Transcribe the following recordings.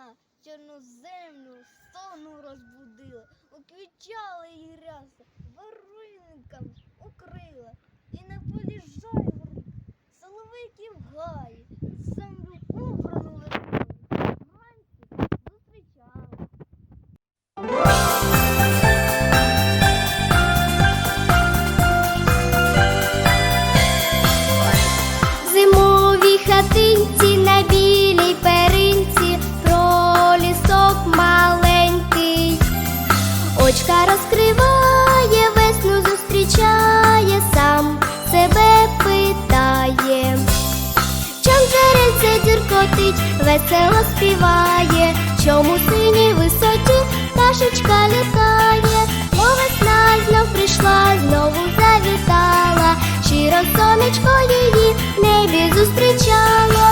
весна, чорну землю сону розбудила, уквічала її ряса, варинками укрила, і на полі жайворонок соловиків в Очка розкриває, весну зустрічає, сам себе питає. Чом джерельце дзюркотить, весело співає, чому синій висоті пташечка літає, О, весна знов прийшла, знову завітала, щиро сонечко її в небі зустрічало.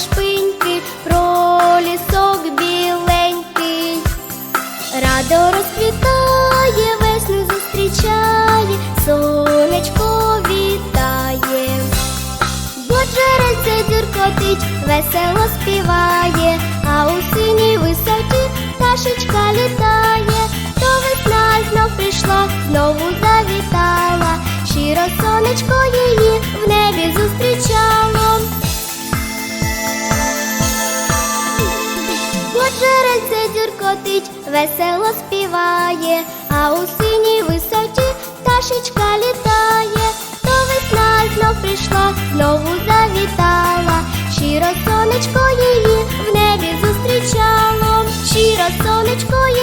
Шпиньки, про лісок біленький. Радо розквітає, весну зустрічає, сонечко вітає. Бо джерельце дзюркотить, весело співає, а у синій висоті пташечка літає, то весна знов прийшла, знову завітала, щиро сонечко її в небі зустрічало. Серце дзюркотить, весело співає, а у синій висоті пташечка літає, то весна знов прийшла, знову завітала, щиро сонечко її в небі зустрічало, щиро сонечко її.